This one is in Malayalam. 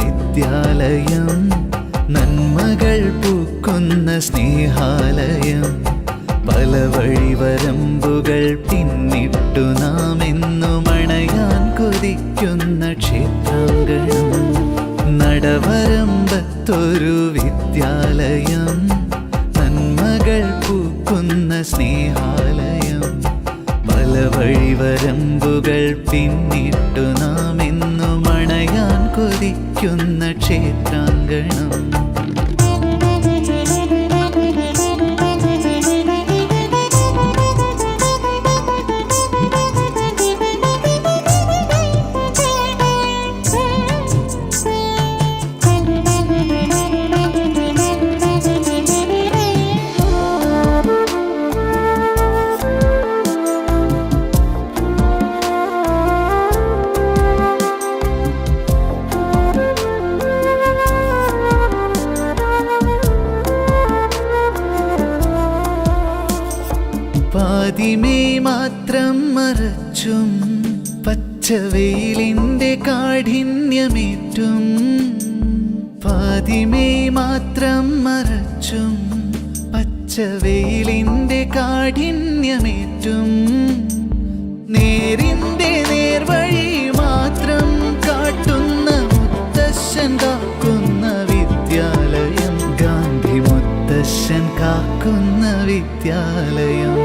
വിദ്യാലയം. നന്മകൾ പൂക്കുന്ന സ്നേഹാലയം. പല വഴിവരമ്പുകൾ പിന്നിട്ടു നാം എന്നു മണയാൻ കൊതിക്കുന്ന ക്ഷേത്രാങ്കണം നടവരമ്പത്തൊരു വിദ്യാലയം. നന്മകൾ പൂക്കുന്ന സ്നേഹാലയം. പല വഴിവരമ്പുകൾ പിന്നിട്ടു നാം കൊതിക്കുന്ന ക്ഷേത്രാങ്കണം. പാതിമേ മാത്രം മറച്ചും പച്ചവെയിലിന്റെ കാഠിന്യമേറ്റും പാതിമേ മാത്രം മറച്ചും പച്ചവെയിലിന്റെ കാഠിന്യമേറ്റും നേരിന്റെ നേർവഴി മാത്രം കാട്ടുന്ന മുത്തശ്ശൻ കാക്കുന്ന വിദ്യാലയം ഗാന്ധി മുത്തശ്ശൻ കാക്കുന്ന വിദ്യാലയം.